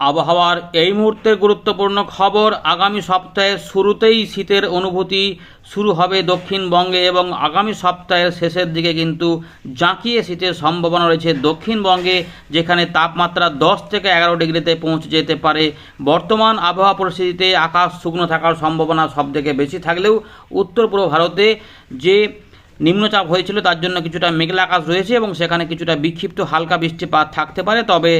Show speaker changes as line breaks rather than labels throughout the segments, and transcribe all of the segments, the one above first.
আবহাওয়ার এই মুহূর্তের গুরুত্বপূর্ণ খবর, আগামী সপ্তাহের শুরুতেই শীতের অনুভূতি শুরু হবে দক্ষিণবঙ্গে এবং আগামী সপ্তাহের শেষের দিকে কিন্তু জাঁকিয়ে শীতের সম্ভাবনা রয়েছে দক্ষিণবঙ্গে, যেখানে তাপমাত্রা দশ থেকে এগারো ডিগ্রিতে পৌঁছে যেতে পারে। বর্তমান আবহাওয়া পরিস্থিতিতে আকাশ শুকনো থাকার সম্ভাবনা সবথেকে বেশি থাকলেও উত্তর পূর্ব ভারতে যে নিম্নচাপ হয়েছিল, তার জন্য কিছুটা মেঘলা আকাশ রয়েছে এবং সেখানে কিছুটা বিক্ষিপ্ত হালকা বৃষ্টিপাত থাকতে পারে। তবে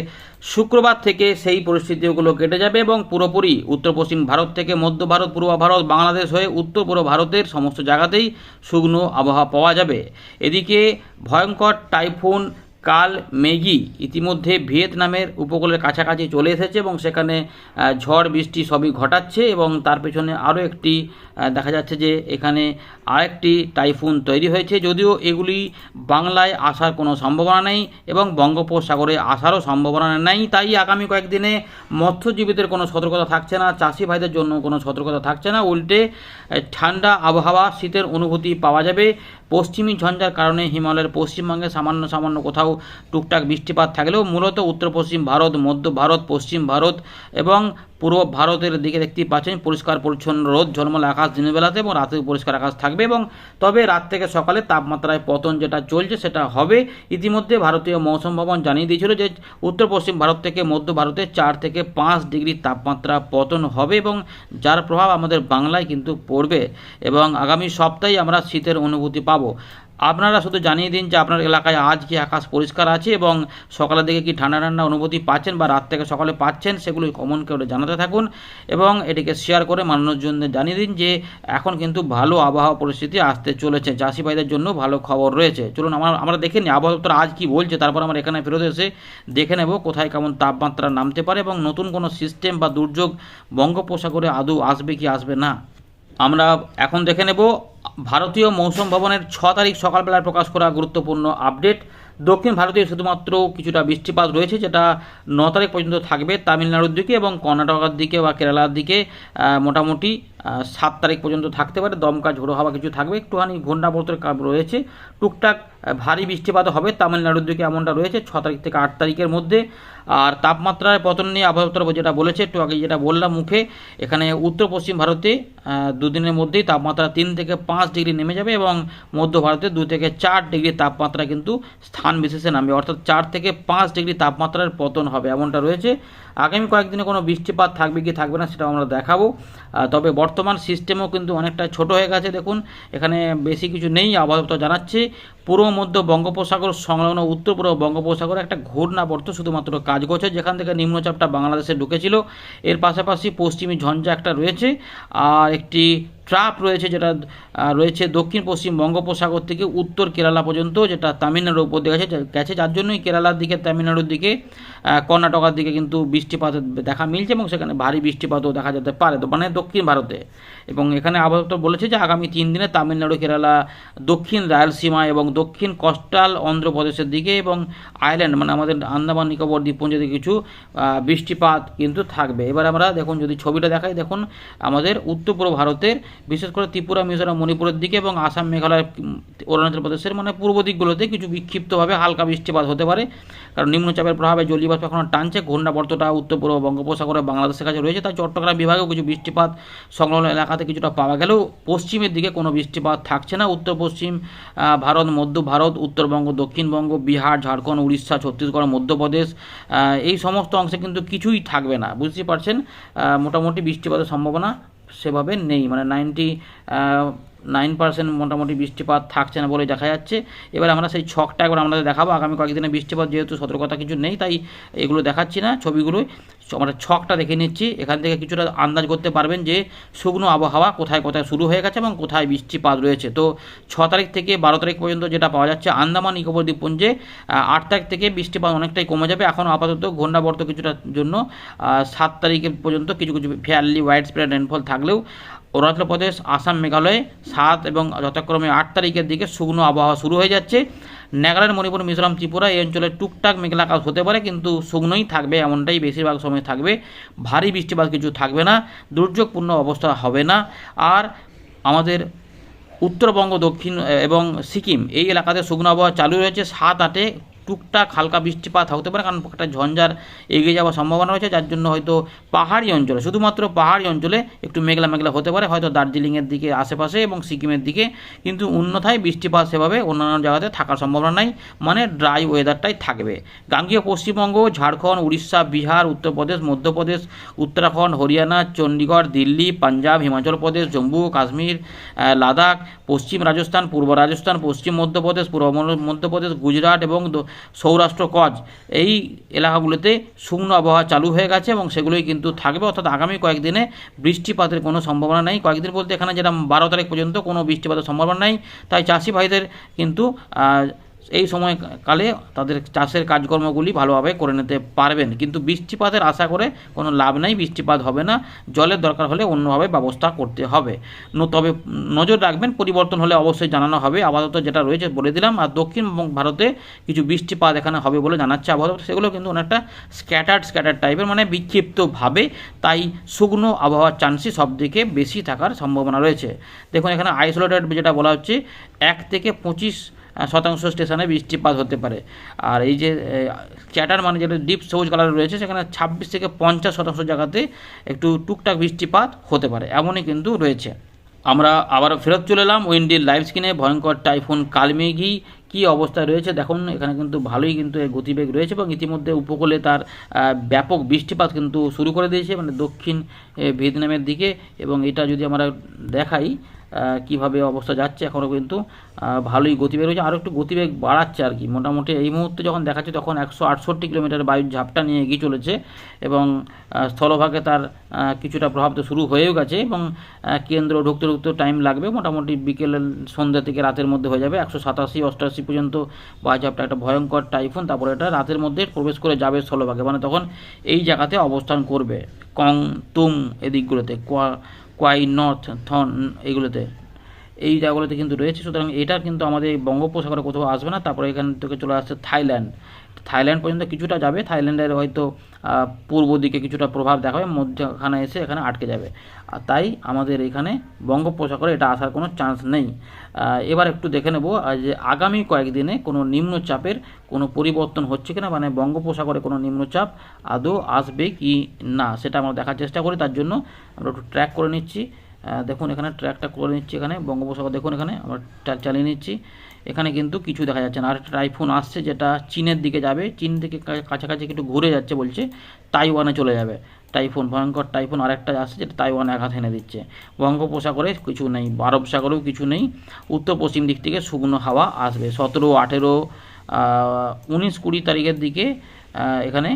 শুক্রবার থেকে সেই পরিস্থিতিগুলো কেটে যাবে এবং পুরোপুরি উত্তর পশ্চিম ভারত থেকে মধ্য ভারত, পূর্ব ভারত, বাংলাদেশ হয়ে উত্তর পূর্ব ভারতের সমস্ত জায়গাতেই শুকনো আবহাওয়া পাওয়া যাবে। এদিকে ভয়ঙ্কর টাইফুন, কাল মেগি ইতিমধ্যে ভিয়েতনামের উপকূলের কাছাকাছি চলে এসেছে এবং সেখানে ঝড়, বৃষ্টি সবই ঘটাচ্ছে এবং তার পেছনে আরও একটি দেখা যাচ্ছে যে এখানে আরেকটি টাইফুন তৈরি হয়েছে, যদিও এগুলি বাংলায় আসার কোনো সম্ভাবনা নেই এবং বঙ্গোপসাগরে আসারও সম্ভাবনা নেই। তাই আগামী কয়েকদিনে মৎস্যজীবীদের কোনো সতর্কতা থাকছে না, চাষি ভাইদের জন্য কোনো সতর্কতা থাকছে না। উল্টে ঠান্ডা আবহাওয়া, শীতের অনুভূতি পাওয়া যাবে। পশ্চিমী ঝঞ্ঝার কারণে হিমালয়ের পশ্চিমবঙ্গে সামান্য সামান্য কোথাও টুকটাক বৃষ্টিপাত থাকলেও মূলত উত্তর পশ্চিম ভারত, মধ্য ভারত, পশ্চিম ভারত এবং পূর্ব ভারতের দিকে দেখতেই পাচ্ছেন, পরিষ্কার পরিচ্ছন্ন রোদ, ঝলমলে আকাশ দিনের বেলাতে এবং রাতে পরিষ্কার আকাশ থাকবে এবং তবে রাত থেকে সকালে তাপমাত্রায় পতন যেটা চলছে সেটা হবে। ইতিমধ্যে ভারতীয় মৌসুম ভবন জানিয়ে দিয়েছিল যে উত্তর পশ্চিম ভারত থেকে মধ্য ভারতে চার থেকে পাঁচ ডিগ্রি তাপমাত্রা পতন হবে এবং যার প্রভাব আমাদের বাংলায় কিন্তু পড়বে এবং আগামী সপ্তাহে আমরা শীতের অনুভূতি পাবো। আপনারা শুধু জানিয়ে দিন যে আপনার এলাকায় আজ কি আকাশ পরিষ্কার আছে এবং সকালের দিকে কি ঠান্ডা ঠান্ডা অনুভূতি পাচ্ছেন বা রাত থেকে সকালে পাচ্ছেন, সেগুলো কমন করে জানাতে থাকুন এবং এটিকে শেয়ার করে মানুষজনদের জানিয়ে দিন যে এখন কিন্তু ভালো আবহাওয়া পরিস্থিতি আসতে চলেছে। চাষি ভাইদের জন্য ভালো খবর রয়েছে। চলুন আমরা আমরা দেখে নিই আবহাওয়া দপ্তর আজ কি বলছে, তারপর আমরা এখানে ফেরত এসে দেখে নেব কোথায় কেমন তাপমাত্রা নামতে পারে এবং নতুন কোনো সিস্টেম বা দুর্যোগ বঙ্গোপসাগরে আদৌ আসবে কি আসবে না। আমরা এখন দেখে নেব ভারতীয় মৌসুম ভবনের ছ তারিখ সকালবেলায় প্রকাশ করা গুরুত্বপূর্ণ আপডেট। দক্ষিণ ভারতীয় শুধুমাত্র কিছুটা বৃষ্টিপাত রয়েছে, যেটা ন তারিখ পর্যন্ত থাকবে তামিলনাড়ুর দিকে এবং কর্ণাটকের দিকে বা কেরালার দিকে মোটামুটি সাত তারিখ পর্যন্ত থাকতে পারে, দমকা ঝোড়ো হাওয়া কিছু থাকবে, একটুখানি ঘূর্ণাবর্তের রয়েছে, টুকটাক ভারী বৃষ্টিপাত হবে, তামিলনাড়ুর দিকে এমনটা রয়েছে, ছ তারিখ থেকে আট তারিখের মধ্যে, আর তাপমাত্রার পতন নিয়ে আবহাওয়া যেটা বলেছে, একটু আগে যেটা বললাম মুখে, এখানে উত্তর পশ্চিম ভারতে দুদিনের মধ্যেই তাপমাত্রা তিন থেকে পাঁচ ডিগ্রি নেমে যাবে এবং মধ্য ভারতে দু থেকে চার ডিগ্রি তাপমাত্রা কিন্তু স্থান বিশেষে নামবে, অর্থাৎ চার থেকে পাঁচ ডিগ্রি তাপমাত্রার পতন হবে, এমনটা রয়েছে। আগামী কয়েকদিনে কোনো বৃষ্টিপাত থাকবে কি থাকবে না সেটাও আমরা দেখাবো। তবে বর্তমান সিস্টেমও কিন্তু অনেকটা ছোট হয়ে গেছে, দেখুন। এখানে বেশি কিছু নেই আবহাওয়া জানাচ্ছে। পূর্ব, মধ্য বঙ্গোপসাগর সংলগ্ন, উত্তর, পূর্ব বঙ্গোপসাগরে একটা ঘূর্ণাবর্ত শুধুমাত্র কাজ করছে, যেখান থেকে নিম্নচাপটা বাংলাদেশে ঢুকেছিল। এর পাশাপাশি পশ্চিমী ঝঞ্ঝা একটা রয়েছে, আর একটি ট্রাপ রয়েছে যেটা রয়েছে দক্ষিণ পশ্চিম বঙ্গোপসাগর থেকে উত্তর কেরালা পর্যন্ত, যেটা তামিলনাড়ুর উপর দিয়ে গেছে গেছে। যার জন্যই কেরালার দিকে, তামিলনাড়ুর দিকে কর্ণাটকার দিকে কিন্তু বৃষ্টিপাত দেখা মিলছে এবং সেখানে ভারী বৃষ্টিপাতও দেখা যেতে পারে, তো মানে দক্ষিণ ভারতে। এবং এখানে আবহাওয়া বলেছে যে আগামী তিন দিনে তামিলনাড়ু, কেরালা, দক্ষিণ রায়লসীমা এবং দক্ষিণ কোস্টাল অন্ধ্রপ্রদেশের দিকে এবং আইল্যান্ড মানে আমাদের আন্দামান, নিকোবর, দ্বীপপুঞ্জের দিকে কিছু বৃষ্টিপাত কিন্তু থাকবে। এবার আমরা দেখুন, যদি ছবিটা দেখাই, দেখুন আমাদের উত্তর পূর্ব ভারতের, বিশেষ করে ত্রিপুরা, মিজোরাম, মণিপুরের দিকে এবং আসাম, মেঘালয়, অরুণাচল প্রদেশের মানে পূর্ব দিকগুলোতে কিছু বিক্ষিপ্তভাবে হালকা বৃষ্টিপাত হতে পারে। কারণ নিম্নচাপের প্রভাবে জলীয় বাষ্প এখনও টানছে। ঘূর্ণাবর্তটা উত্তর পূর্ব বঙ্গোপসাগরে বাংলাদেশের কাছে রয়েছে। তাই চট্টগ্রাম বিভাগেও কিছু বৃষ্টিপাত সংলগ্ন এলাকাতে কিছুটা পাওয়া গেলেও পশ্চিমের দিকে কোনো বৃষ্টিপাত থাকছে না। উত্তর পশ্চিম ভারত, মধ্য ভারত, উত্তরবঙ্গ, দক্ষিণবঙ্গ, বিহার, ঝাড়খণ্ড, উড়িষ্যা, ছত্তিশগড়, মধ্যপ্রদেশ এই সমস্ত অংশে কিন্তু কিছুই থাকবে না। বুঝতে পারছেন মোটামুটি বৃষ্টিপাতের সম্ভাবনা সেভাবে নেই। মানে নাইনটি নাইন পার্সেন্ট মোটামুটি বৃষ্টিপাত থাকছে না বলে দেখা যাচ্ছে। এবার আমরা সেই ছকটা একবার আমাদের দেখাবো। আগামী কয়েকদিনে বৃষ্টিপাত যেহেতু সতর্কতা কিছু নেই, তাই এগুলো দেখাচ্ছি না ছবিগুলোই। আমরা ছকটা দেখে নিচ্ছি। এখান থেকে কিছুটা আন্দাজ করতে পারবেন যে শুকনো আবহাওয়া কোথায় কোথায় শুরু হয়ে গেছে এবং কোথায় বৃষ্টিপাত রয়েছে। তো ছ তারিখ থেকে বারো তারিখ পর্যন্ত যেটা পাওয়া যাচ্ছে, আন্দামান নিকোবর দ্বীপপুঞ্জে আট তারিখ থেকে বৃষ্টিপাত অনেকটাই কমে যাবে। এখন আপাতত ঘূর্ণাবর্ত কিছুটার জন্য সাত তারিখ পর্যন্ত কিছু কিছু ফেয়ারলি ওয়াইড স্প্রেড রেনফল থাকলেও অরুণাচল প্রদেশ আসাম, মেঘালয়ে সাত এবং যথাক্রমে আট তারিখের দিকে শুকনো আবহাওয়া শুরু হয়ে যাচ্ছে। নাগাল্যান্ড, মণিপুর, মিজোরাম, ত্রিপুরা এই অঞ্চলে টুকটাক মেঘলা আকাশ হতে পারে, কিন্তু শুকনোই থাকবে এমনটাই বেশিরভাগ সময় থাকবে। ভারী বৃষ্টিপাত কিছু থাকবে না, দুর্যোগপূর্ণ অবস্থা হবে না। আর আমাদের উত্তরবঙ্গ, দক্ষিণ এবং সিকিম এই এলাকাতে শুকনো আবহাওয়া চালু রয়েছে সাত আটে টুকটাক হালকা বৃষ্টিপাত হতে পারে, কারণ একটা ঝঞ্ঝার এগিয়ে যাওয়ার সম্ভাবনা রয়েছে, যার জন্য হয়তো পাহাড়ি অঞ্চলে, শুধুমাত্র পাহাড়ি অঞ্চলে একটু মেঘলা মেঘলা হতে পারে, হয়তো দার্জিলিংয়ের দিকে আশেপাশে এবং সিকিমের দিকে, কিন্তু অন্যথায় বৃষ্টিপাত সেভাবে অন্যান্য জায়গাতে থাকার সম্ভাবনা নাই মানে ড্রাই ওয়েদারটাই থাকবে। গাঙ্গীয় পশ্চিমবঙ্গ, ঝাড়খণ্ড, উড়িষ্যা, বিহার, উত্তরপ্রদেশ, মধ্যপ্রদেশ, উত্তরাখণ্ড, হরিয়ানা, চণ্ডীগড়, দিল্লি, পাঞ্জাব, হিমাচল প্রদেশ, জম্মু, কাশ্মীর লাদাখ, পশ্চিম রাজস্থান, পূর্ব রাজস্থান, পশ্চিম মধ্যপ্রদেশ, পূর্ব মধ্যপ্রদেশ, গুজরাট এবং সৌরাষ্ট্র কচ এই এলাকাগুলোতে শুকনো আবহাওয়া চালু হয়ে গেছে এবং সেগুলোই কিন্তু থাকবে। অর্থাৎ আগামী কয়েকদিনে বৃষ্টিপাতের কোনো সম্ভাবনা নেই। কয়েকদিন বলতে এখানে যেটা বারো তারিখ পর্যন্ত কোনো বৃষ্টিপাতের সম্ভাবনা নেই। তাই চাষি ভাইদের কিন্তু এই সময়কালে তাদের চাষের কাজকর্মগুলি ভালোভাবে করে নিতে পারবেন। কিন্তু বৃষ্টিপাতের আশা করে কোনো লাভ নেই, বৃষ্টিপাত হবে না। জলের দরকার হলে অন্যভাবে ব্যবস্থা করতে হবে। তবে নজর রাখবেন, পরিবর্তন হলে অবশ্যই জানানো হবে। আপাতত যেটা রয়েছে বলে দিলাম। আর দক্ষিণ ভারতে কিছু বৃষ্টিপাত এখানে হবে বলে জানাচ্ছে আবহাওয়া সেগুলো কিন্তু অনেকটা স্ক্যাটার্ড স্ক্যাটার্ড টাইপের মানে বিক্ষিপ্তভাবে। তাই শুকনো আবহাওয়ার চান্সই সবথেকে বেশি থাকার সম্ভাবনা রয়েছে। দেখুন, এখানে আইসোলেটেড যেটা বলা হচ্ছে, এক থেকে পঁচিশ শতাংশ স্টেশনে বৃষ্টিপাত হতে পারে। আর এই যে চ্যাটার মানে যেটা ডিপ সবুজ কালার রয়েছে, সেখানে ছাব্বিশ থেকে পঞ্চাশ শতাংশ জায়গাতে একটু টুকটাক বৃষ্টিপাত হতে পারে, এমনই কিন্তু রয়েছে। আমরা আবার ফেরত চলে এলাম উইন্ডির লাইভ স্ক্রিনে, ভয়ঙ্কর টাইফুন, কালমেঘি, কী অবস্থা রয়েছে দেখুন, এখানে কিন্তু ভালোই কিন্তু গতিবেগ রয়েছে এবং ইতিমধ্যে উপকূলে তার ব্যাপক বৃষ্টিপাত কিন্তু শুরু করে দিয়েছে মানে দক্ষিণ ভিয়েতনামের দিকে এবং এটা যদি আমরা দেখাই কীভাবে অবস্থা যাচ্ছে এখনও কিন্তু ভালোই গতিবেগ রয়েছে আরও একটু গতিবেগ বাড়াচ্ছে আর কি। মোটামুটি এই মুহূর্তে যখন দেখাচ্ছে তখন একশো আটষট্টি কিলোমিটার বায়ুর ঝাপটা নিয়ে এগিয়ে চলেছে এবং স্থলভাগে তার কিছুটা প্রভাব তো শুরু হয়েও গেছে এবং কেন্দ্র ঢুকতে ঢুকতে টাইম লাগবে। মোটামুটি বিকেল, সন্ধ্যা থেকে রাতের মধ্যে হয়ে যাবে। একশো সাতাশি অষ্টআশি পর্যন্ত বায়ুঝাপটা একটা ভয়ঙ্কর টাইফুন তারপরে এটা রাতের মধ্যে প্রবেশ করে যাবে স্থলভাগে। মানে তখন এই জায়গাতে অবস্থান করবে। কং তুম এদিকগুলোতে কোয়া কোয়াই নর্থ থন এগুলোতে। এই জায়গাগুলোতে কিন্তু রয়েছে। সুতরাং এটা কিন্তু আমাদের বঙ্গোপসাগরে কোথাও আসবে না। তারপরে এখান থেকে চলে আসছে থাইল্যান্ড। থাইল্যান্ড পর্যন্ত কিছুটা যাবে। থাইল্যান্ডের হয়তো পূর্ব দিকে কিছুটা প্রভাব দেখাবে, মধ্যখানে এসে এখানে আটকে যাবে। আর তাই আমাদের এখানে বঙ্গোপসাগরে এটা আসার কোনো চান্স নেই। এবার একটু দেখে নেব যে আগামী কয়েকদিনে কোনো নিম্নচাপের কোনো পরিবর্তন হচ্ছে কিনা? মানে বঙ্গোপসাগরে কোনো নিম্নচাপ আদৌ আসবে কি না? সেটা আমরা দেখার চেষ্টা করি। তার জন্য আমরা একটু ট্র্যাক করে নিচ্ছি। দেখুন, এখানে ট্র্যাকটা করে নিচ্ছি এখানে, বঙ্গোপসাগর দেখুন এখানে, আমরা চালিয়ে নিচ্ছি। এখানে কিন্তু কিছু দেখা যাচ্ছে না। আর একটা টাইফুন আসছে যেটা চীনের দিকে যাবে, চীন থেকে কাছাকাছি একটু ঘুরে যাচ্ছে বলছে, তাইওয়ানে চলে যাবে। টাইফুন ভয়ঙ্কর টাইফুন আরেকটা আসছে যেটা তাইওয়ানে আঘাত এনে দিচ্ছে। বঙ্গোপসাগরে কিছু নেই আরব সাগরেও কিছু নেই উত্তর পশ্চিম দিক থেকে শুকনো হাওয়া আসবে। সতেরো, আঠেরো উনিশ, কুড়ি তারিখের দিকে এখানে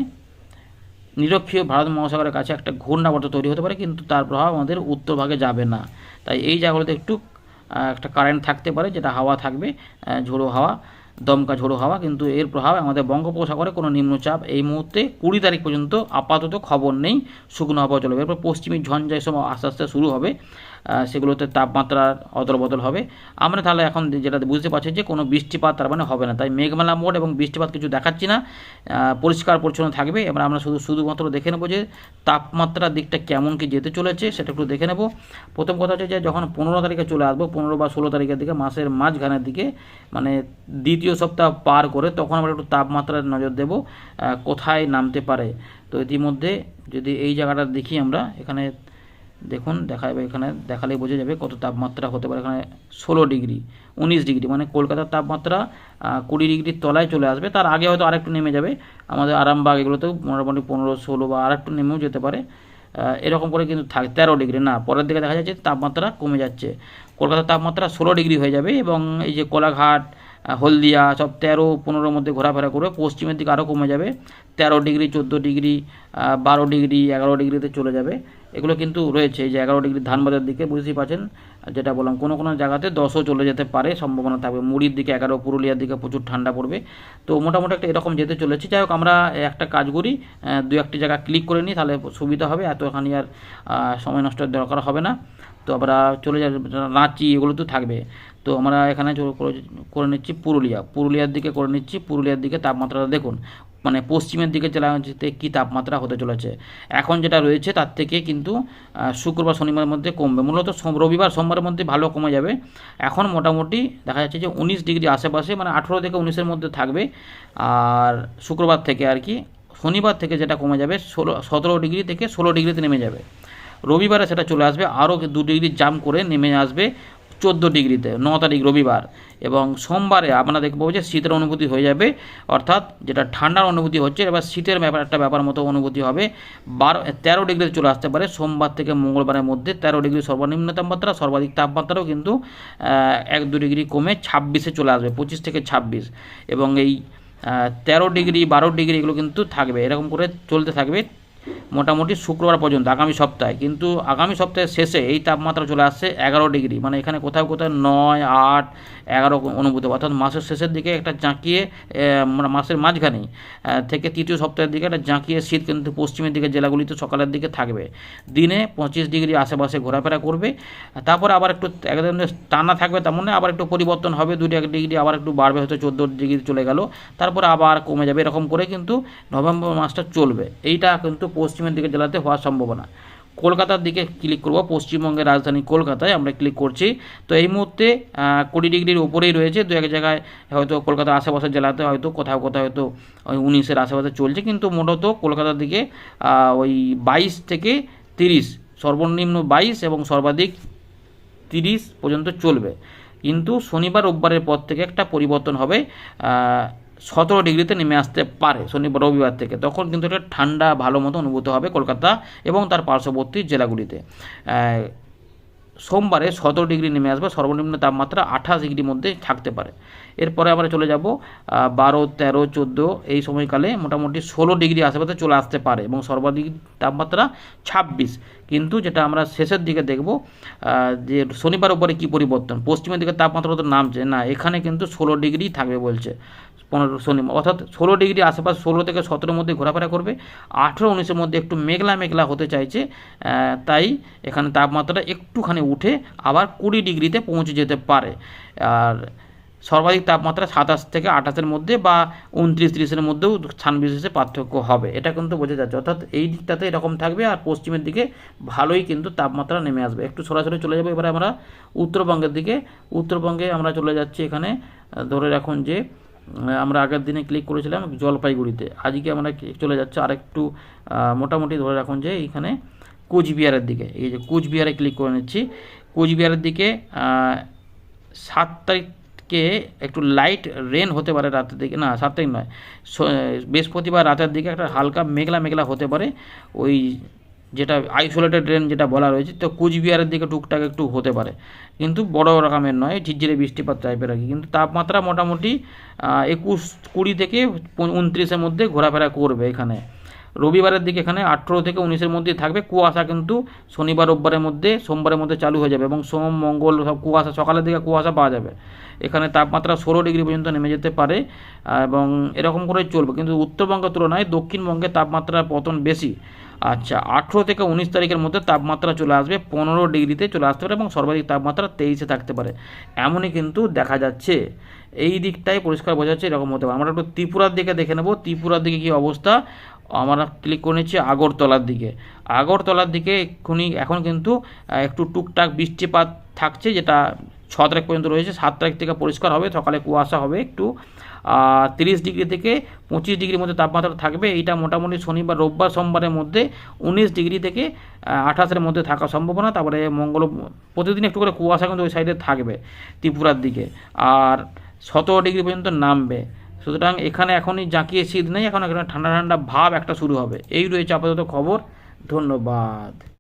নিরক্ষীয় ভারত মহাসাগরের কাছে একটা ঘূর্ণাবর্ত তৈরি হতে পারে, কিন্তু তার প্রভাব আমাদের উত্তর ভাগে যাবে না। তাই এই জায়গাগুলোতে একটু একটা কারেন্ট থাকতে পারে, যেটা হাওয়া থাকবে ঝোড়ো হাওয়া, দমকা ঝোড়ো হাওয়া, কিন্তু এর প্রভাব আমাদের বঙ্গোপসাগরে কোনো নিম্নচাপ এই মুহূর্তে কুড়ি তারিখ পর্যন্ত আপাতত খবর নেই, শুকনো আবহাওয়া চলবে। এরপর পশ্চিমী ঝঞ্ঝা এসব আস্তে আস্তে শুরু হবে। সেগুলোতে তাপমাত্রার অদল বদল হবে। আমরা তাহলে এখন যেটা বুঝতে পারছি যে কোনো বৃষ্টিপাত তার মানে হবে না। তাই মেঘমেলা মোড এবং বৃষ্টিপাত কিছু দেখাচ্ছি না। পরিষ্কার পরিচ্ছন্ন থাকবে। এবার আমরা শুধু শুধুমাত্র দেখে নেব যে তাপমাত্রার দিকটা কেমন কি যেতে চলেছে সেটা একটু দেখে নেব। প্রথম কথা হচ্ছে যে যখন পনেরো তারিখে চলে আসব, পনেরো বা ষোলো তারিখের দিকে, মাসের মাঝখানের দিকে মানে দ্বিতীয় সপ্তাহ পার করে তখন আমরা একটু তাপমাত্রার নজর দেব কোথায় নামতে পারে। তো ইতিমধ্যে যদি এই জায়গাটা দেখি আমরা, এখানে দেখুন দেখা যাবে এখানে, দেখালেই বোঝা যাবে কত তাপমাত্রা হতে পারে এখানে ষোলো ডিগ্রি, উনিশ ডিগ্রি মানে কলকাতার তাপমাত্রা কুড়ি ডিগ্রির তলায় চলে আসবে। তার আগে হয়তো আরেকটু নেমে যাবে। আমাদের আরামবাগ এগুলোতেও মোটামুটি পনেরো, ষোলো বা আরেকটু নেমেও যেতে পারে। এরকম করে কিন্তু থাক, তেরো ডিগ্রি, না, পরের দিকে দেখা যাচ্ছে তাপমাত্রা কমে যাচ্ছে। কলকাতার তাপমাত্রা ষোলো ডিগ্রি হয়ে যাবে এবং এই যে কোলাঘাট হলদিয়া, সব তেরো, পনেরোর মধ্যে ঘোরাফেরা করবে পশ্চিমের দিকে আরও কমে যাবে। তেরো ডিগ্রি, চোদ্দ ডিগ্রি বারো ডিগ্রি, এগারো ডিগ্রিতে চলে যাবে। এগুলো কিন্তু রয়েছে। এই যে এগারো ডিগ্রি ধানবাদের দিকে বুঝতেই পারছেন, যেটা বললাম, কোনো কোনো জায়গাতে দশও চলে যেতে পারে, সম্ভাবনা থাকবে। মুড়ির দিকে এগারো, পুরুলিয়ার দিকে প্রচুর ঠান্ডা পড়বে। তো মোটামুটি একটা এরকম যেতে চলেছে। যাই হোক, আমরা একটা কাজ করি দু একটি জায়গা ক্লিক করে নিই, তাহলে সুবিধা হবে। এতখানি আর সময় নষ্টের দরকার হবে না। তো আমরা চলে যাব রাঁচি, এগুলো তো থাকবে। তো আমরা এখানে করে নিচ্ছি পুরুলিয়া। পুরুলিয়ার দিকে করে নিচ্ছি। পুরুলিয়ার দিকে তাপমাত্রাটা দেখুন মানে পশ্চিমের দিকে জেলাতে কী তাপমাত্রা হতে চলেছে। এখন যেটা রয়েছে তার থেকে কিন্তু শুক্রবার শনিবারের মধ্যে কমবে। মূলত রবিবার, সোমবারের মধ্যে ভালো কমে যাবে। এখন মোটামুটি দেখা যাচ্ছে যে উনিশ ডিগ্রি আশেপাশে মানে আঠেরো থেকে উনিশের মধ্যে থাকবে। আর শুক্রবার থেকে আর কি, শনিবার থেকে যেটা কমে যাবে, ষোলো, সতেরো ডিগ্রি থেকে ষোলো ডিগ্রিতে নেমে যাবে। রবিবারে সেটা চলে আসবে, আরও দু ডিগ্রি জাম করে নেমে আসবে। চোদ্দ ডিগ্রিতে, ন তারিখ রবিবার। এবং সোমবারে আমরা দেখব যে শীতের অনুভূতি হয়ে যাবে, অর্থাৎ যেটা ঠান্ডার অনুভূতি হচ্ছে, এবার শীতের ব্যাপার, একটা ব্যাপার মতো অনুভূতি হবে। বারো, তেরো ডিগ্রিতে চলে আসতে পারে, সোমবার থেকে মঙ্গলবারের মধ্যে তেরো ডিগ্রি সর্বনিম্ন তাপমাত্রা, সর্বাধিক তাপমাত্রাও কিন্তু এক দু ডিগ্রি কমে ছাব্বিশে চলে আসবে, পঁচিশ থেকে ছাব্বিশ। এবং এই তেরো ডিগ্রি, বারো ডিগ্রি এগুলো কিন্তু থাকবে, এরকম করে চলতে থাকবে। মোটামুটি শুক্রবার পর্যন্ত আগামী সপ্তাহে। কিন্তু আগামী সপ্তাহের শেষে এই তাপমাত্রা চলে আসছে এগারো ডিগ্রি। মানে এখানে কোথাও কোথাও নয় আট এগারো অনুভূত। অর্থাৎ মাসের শেষের দিকে একটা জাঁকিয়ে মানে মাসের মাঝখানেই আহ, থেকে তৃতীয় সপ্তাহের দিকে একটা জাঁকিয়ে শীত কিন্তু পশ্চিমের দিকে জেলাগুলিতে সকালের দিকে থাকবে। দিনে পঁচিশ ডিগ্রি আশেপাশে ঘোরাফেরা করবে। তারপরে আবার একটু একদম টানা থাকবে তেমন আবার একটু পরিবর্তন হবে দুটি এক ডিগ্রি আবার একটু বাড়বে হয়তো চোদ্দ ডিগ্রি চলে গেল। তারপরে আবার কমে যাবে এরকম করে কিন্তু নভেম্বর মাসটা চলবে। এইটা কিন্তু পশ্চিমের দিকে জেলাতে হওয়ার সম্ভাবনা। কলকাতার দিকে ক্লিক করব, পশ্চিমবঙ্গের রাজধানী কলকাতায় আমরা ক্লিক করছি। তো এই মুহূর্তে কুড়ি ডিগ্রির উপরেই রয়েছে, দু এক জায়গায় হয়তো কলকাতার আশেপাশের জেলাতে হয়তো কোথাও কোথাও হয়তো ওই উনিশের আশেপাশে চলছে, কিন্তু মূলত কলকাতার দিকে ওই বাইশ থেকে তিরিশ, সর্বনিম্ন বাইশ এবং সর্বাধিক তিরিশ পর্যন্ত চলবে। কিন্তু শনিবার, রোববারের পর থেকে একটা পরিবর্তন হবে সতেরো ডিগ্রিতে নেমে আসতে পারে শনিবার, রবিবার থেকে। তখন কিন্তু এটা ঠান্ডা ভালো মতো অনুভূত হবে কলকাতা এবং তার পার্শ্ববর্তী জেলাগুলিতে। সোমবারে সতেরো ডিগ্রি নেমে আসবে, সর্বনিম্ন তাপমাত্রা আঠাশ ডিগ্রির মধ্যে থাকতে পারে। এরপরে আমরা চলে যাব বারো, তেরো, চোদ্দ, এই সময়কালে মোটামুটি ষোলো ডিগ্রি আশেপাশে চলে আসতে পারে এবং সর্বাধিক তাপমাত্রা ছাব্বিশ। কিন্তু যেটা আমরা শেষের দিকে দেখব যে শনিবার উপরে কী পরিবর্তন? পশ্চিমের দিকে তাপমাত্রা তো নামছে না, এখানে কিন্তু ষোলো ডিগ্রি থাকবে বলছে পনেরো শনি অর্থাৎ ষোলো ডিগ্রি আশেপাশে ষোলো থেকে সতেরোর মধ্যে ঘোরাফেরা করবে, আঠেরো উনিশের মধ্যে একটু মেঘলা মেঘলা হতে চাইছে তাই এখানে তাপমাত্রাটা একটুখানি উঠে আবার কুড়ি ডিগ্রিতে পৌঁছে যেতে পারে। আর সর্বাধিক তাপমাত্রা সাতাশ থেকে আঠাশের মধ্যে বা উনত্রিশ ত্রিশের মধ্যেও স্থান বিশেষে পার্থক্য হবে। এটা কিন্তু বোঝা যাচ্ছে। অর্থাৎ এই দিকটাতে এরকম থাকবে আর পশ্চিমের দিকে ভালোই কিন্তু তাপমাত্রা নেমে আসবে। একটু সরাসরি চলে যাব এবারে আমরা উত্তরবঙ্গের দিকে। উত্তরবঙ্গে আমরা চলে যাচ্ছি এখানে ধরে রাখুন যে আমরা আগের দিনে ক্লিক করেছিলাম জলপাইগুড়িতে। আজকে আমরা চলে যাচ্ছি আরেকটু আহ, মোটামুটি ধরে রাখুন যে এইখানে কোচবিহারের দিকে। এই যে কোচবিহারে ক্লিক করে নিচ্ছি। কোচবিহারের দিকে সাত সাত তারিখকে একটু লাইট রেন হতে পারে রাতের দিকে। না সাত তারিখ নয় বৃহস্পতিবার রাতের দিকে একটা হালকা মেঘলা মেঘলা হতে পারে। ওই যেটা আইসোলেটেড রেন যেটা বলা রয়েছে, তো কুচবিহারের দিকে টুকটাক একটু হতে পারে। কিন্তু বড় রকমের নয়, ঝিরঝিরে বৃষ্টিপাত টাইপের আর কি। কিন্তু তাপমাত্রা মোটামুটি একুশ কুড়ি থেকে উনত্রিশের মধ্যে ঘোরাফেরা করবে এখানে। রবিবারের দিকে এখানে আঠেরো থেকে উনিশের মধ্যে থাকবে। কুয়াশা কিন্তু শনিবার, রোববারের মধ্যে, সোমবারের মধ্যে চালু হয়ে যাবে এবং সোম, মঙ্গল সব কুয়াশা, সকালের দিকে কুয়াশা পাওয়া যাবে। এখানে তাপমাত্রা ষোলো ডিগ্রি পর্যন্ত নেমে যেতে পারে এবং এরকম করে চলবে। কিন্তু উত্তরবঙ্গের তুলনায় দক্ষিণবঙ্গে তাপমাত্রার পতন বেশি। আচ্ছা আঠেরো থেকে উনিশ তারিখের মধ্যে তাপমাত্রা চলে আসবে, পনেরো ডিগ্রিতে চলে আসতে পারে এবং সর্বাধিক তাপমাত্রা তেইশে থাকতে পারে। এমনই কিন্তু দেখা যাচ্ছে। এই দিকটাই পরিষ্কার বোঝা যাচ্ছে, এরকম হতে পারে। আমরা একটু ত্রিপুরার দিকে দেখে নেব। ত্রিপুরার দিকে কী অবস্থা? আমরা ক্লিক করে নিচ্ছি আগরতলার দিকে। আগরতলার দিকে এক্ষুনি, এখন কিন্তু একটু টুকটাক বৃষ্টিপাত থাকছে, যেটা ছ তারিখ পর্যন্ত রয়েছে, সাত তারিখ থেকে পরিষ্কার হবে, সকালে কুয়াশা হবে একটু। তিরিশ ডিগ্রি থেকে পঁচিশ ডিগ্রির মধ্যে তাপমাত্রা থাকবে, এইটা মোটামুটি শনিবার, রোববার, সোমবারের মধ্যে উনিশ ডিগ্রি থেকে আঠাশের মধ্যে থাকার সম্ভাবনা। তারপরে মঙ্গল, প্রতিদিন একটু করে কুয়াশা কিন্তু ওই সাইডে থাকবে, ত্রিপুরার দিকে। আর সতেরো ডিগ্রি পর্যন্ত নামবে। সুতরাং এখানে এখনই জাঁকিয়ে শীত নেই, এখন এখানে ঠান্ডা ঠান্ডা ভাব একটা শুরু হবে। এই রয়েছে আপাতত খবর, ধন্যবাদ।